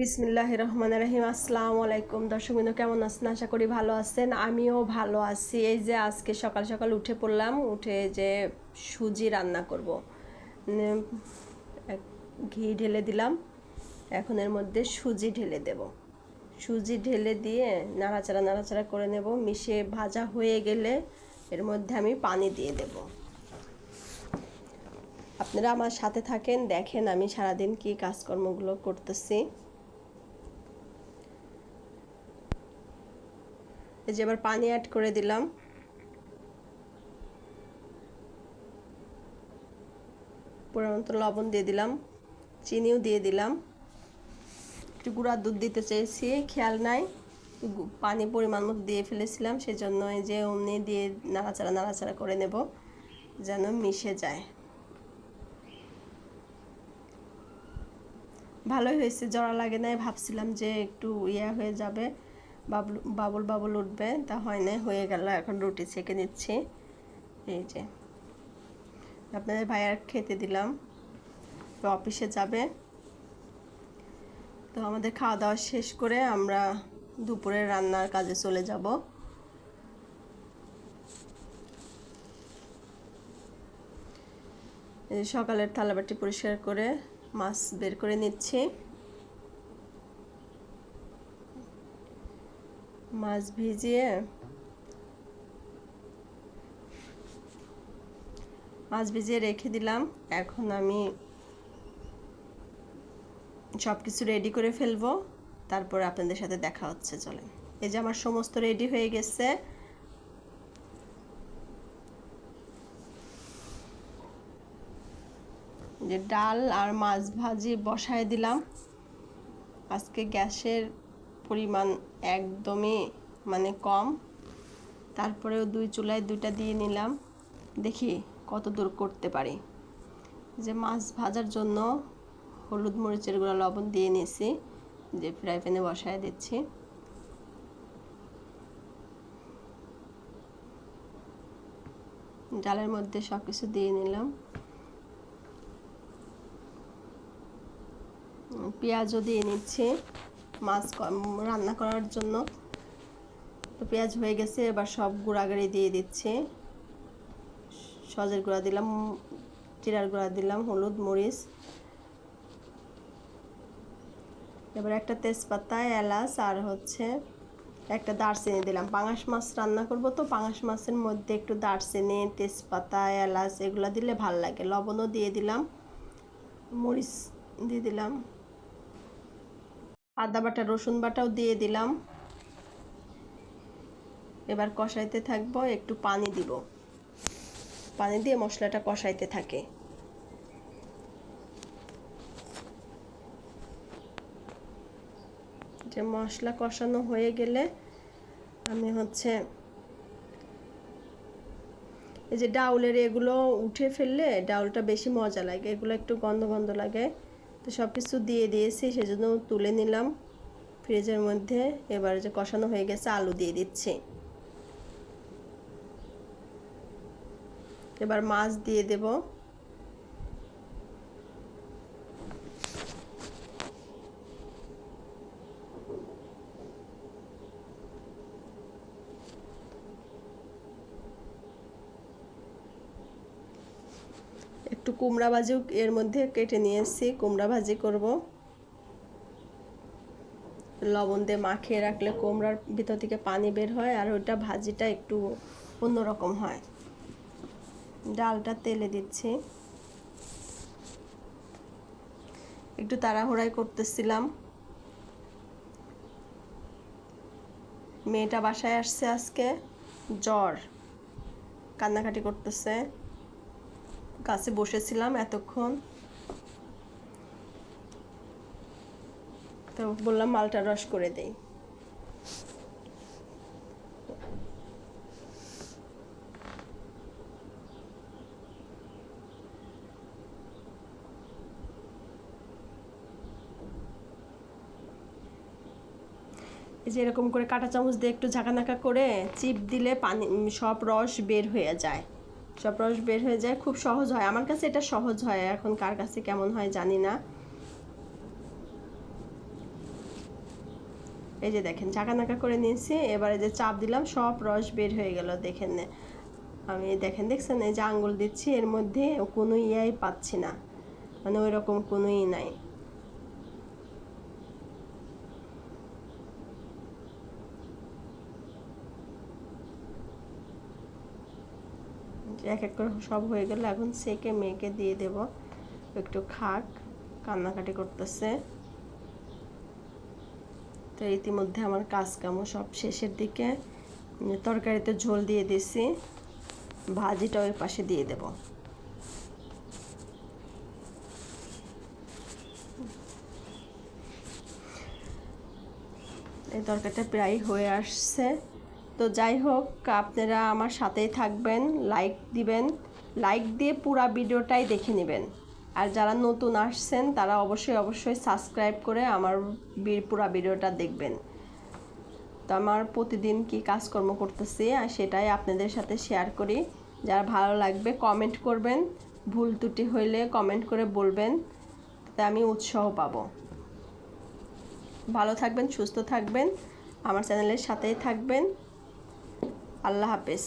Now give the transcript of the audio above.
বিসমিল্লাহ রহমান রহিম। আসসালামু আলাইকুম। দর্শক বিন্দু কেমন আছেন? আশা করি ভালো আছেন। আমিও ভালো আছি। এই যে আজকে সকাল সকাল উঠে পড়লাম, উঠে যে সুজি রান্না করব। ঘি ঢেলে দিলাম। এখন এর মধ্যে সুজি ঢেলে দেব। সুজি ঢেলে দিয়ে নাড়াচাড়া নাড়াচাড়া করে নেব। মিশে ভাজা হয়ে গেলে এর মধ্যে আমি পানি দিয়ে দেব। আপনারা আমার সাথে থাকেন, দেখেন আমি সারাদিন কি কাজকর্মগুলো করতেছি। এই যে এবার পানি অ্যাড করে দিলাম। পরিমাণ মতো লবণ দিয়ে দিলাম, চিনিও দিয়ে দিলাম। একটু গুঁড়ার দুধ দিতে চেয়েছি, খেয়াল নাই। পানি পরিমাণ মতো দিয়ে ফেলেছিলাম, সেজন্য এই যে অমনি দিয়ে নাড়াচাড়া নাড়াচাড়া করে নেব, যেন মিশে যায়। ভালোই হয়েছে জড়া লাগে নাই, ভাবছিলাম যে একটু ইয়া হয়ে যাবে। বাবল, বাবুল বাবুল উঠবে, তা হয় নাই, হয়ে গেল, এখন রুটি ছেঁকে নিচ্ছি। এই যে, আপনাদের ভাইয়ার খেতে দিলাম। তো অফিসে যাবে। তো আমাদের খাওয়া দাওয়া শেষ করে আমরা দুপুরে রান্নার কাজে চলে যাব। সকালের থালাবাটি পরিষ্কার করে মাছ বের করে নিচ্ছি। মাছ ভিজিয়ে মাছ ভিজিয়ে রেখে দিলাম। এখন আমি সব কিছু রেডি করে ফেলব। তারপর আপনাদের সাথে দেখা হচ্ছে, চলেন। এই যে আমার সমস্ত রেডি হয়ে গেছে। যে ডাল আর মাছ ভাজি বসায় দিলাম। আজকে গ্যাসের পরিমাণ একদমই মানে কম। তারপরেও দুই চুলায় দুইটা দিয়ে নিলাম। দেখি কত দূর করতে পারি। যে মাছ ভাজার জন্য হলুদ মরিচের গুঁড়া, লবণ দিয়ে নিয়েছি, যে ফ্রাই প্যানে বসায় দিচ্ছি। ডালের মধ্যে সব কিছু দিয়ে নিলাম। পেঁয়াজও দিয়ে নিচ্ছি। মাছ রান্না করার জন্য। তো পেঁয়াজ হয়ে গেছে, এবার সব গুঁড়াগাড়ি দিয়ে দিচ্ছি। সজের গুঁড়া দিলাম, জিরার গুঁড়া দিলাম, হলুদ, মরিচ। এবার একটা তেজপাতা, এলাচ, আর হচ্ছে একটা দারচিনি দিলাম। পাঙাশ মাছ রান্না করব তো, পাঙাশ মাছের মধ্যে একটু দারচিনি, তেজপাতা, এলাচ, এগুলো দিলে ভালো লাগে। লবণও দিয়ে দিলাম, মরিচ দিয়ে দিলাম। আদা বাটা, রসুন বাটাও দিয়ে দিলাম। এবার কষাইতে থাকব, একটু পানি দিব। পানি দিয়ে মশলাটা কষাইতে থাকে। যে মশলা কষানো হয়ে গেলে আমি হচ্ছে এই যে ডাউলের এগুলো উঠে ফেললে ডাউলটা বেশি মজা লাগে, এগুলো একটু গন্ধ গন্ধ লাগে। তো সব কিছু দিয়ে দিয়েছি, সেজন্য তুলে নিলাম ফ্রিজের মধ্যে। এবার যে কষানো হয়ে গেছে, আলু দিয়ে দিচ্ছি। এবার মাছ দিয়ে দেব। একটু কুমড়া ভাজিও এর মধ্যে কেটে নিয়ে এসেছি। কুমড়া ভাজি করব। লবণ দিয়ে মাখিয়ে রাখলে কুমড়ার ভিতর থেকে পানি বের হয় আর ওইটা ভাজিটা একটু অন্যরকম হয়। ডালটা তেলে দিচ্ছি। একটু তাড়াহুড়াই করতেছিলাম। মেয়েটা বাসায় আসছে আজকে। জ্বর। কান্নাকাটি করতেছে। কাছে বসেছিলাম এতক্ষণ। তো বললাম, মালটা রস করে দেই। যে এরকম করে কাঁটা চামচ দিয়ে একটু ঝাঁকানাকা করে, চিপ দিলে পানি, সব রস বের হয়ে যায়। সব রস বের হয়ে যায়, খুব সহজ হয়। আমার কাছে এটা সহজ হয়, এখন কার কাছে কেমন হয় জানি না। এই যে দেখেন চাকানাকা করে নিয়েছি, এবারে যে চাপ দিলাম, সব রস বের হয়ে গেল, দেখেন আমি দেখেন, দেখছেন, এই যে আঙ্গুল দিচ্ছি, এর মধ্যে কোনো ইয়াই পাচ্ছি না। মানে ওই রকম নাই। এক এক করে সব হয়ে গেল এখন সেকে মেয়েকে দিয়ে দেব। একটু খাক, কান্নাকাটি করতেছে। তো ইতিমধ্যে আমার কাজ কামও সব শেষের দিকে। তরকারিতে ঝোল দিয়ে দিছি। ভাজিটা ওই পাশে দিয়ে দেব। এই তরকারিটা প্রায় হয়ে আসছে। তো যাই হোক, আপনারা আমার সাথেই থাকবেন লাইক দিবেন লাইক দিয়ে পুরা ভিডিওটাই দেখে নেবেন। আর যারা নতুন আসছেন, তারা অবশ্যই অবশ্যই সাবস্ক্রাইব করে আমার পুরা ভিডিওটা দেখবেন। তো আমার প্রতিদিন কি কাজকর্ম করতেছি, আর সেটাই আপনাদের সাথে শেয়ার করি। যারা ভালো লাগবে কমেন্ট করবেন। ভুল ত্রুটি হইলে কমেন্ট করে বলবেন, তাতে আমি উৎসাহ পাবো। ভালো থাকবেন, সুস্থ থাকবেন। আমার চ্যানেলের সাথেই থাকবেন। আল্লাহ হাফেজ।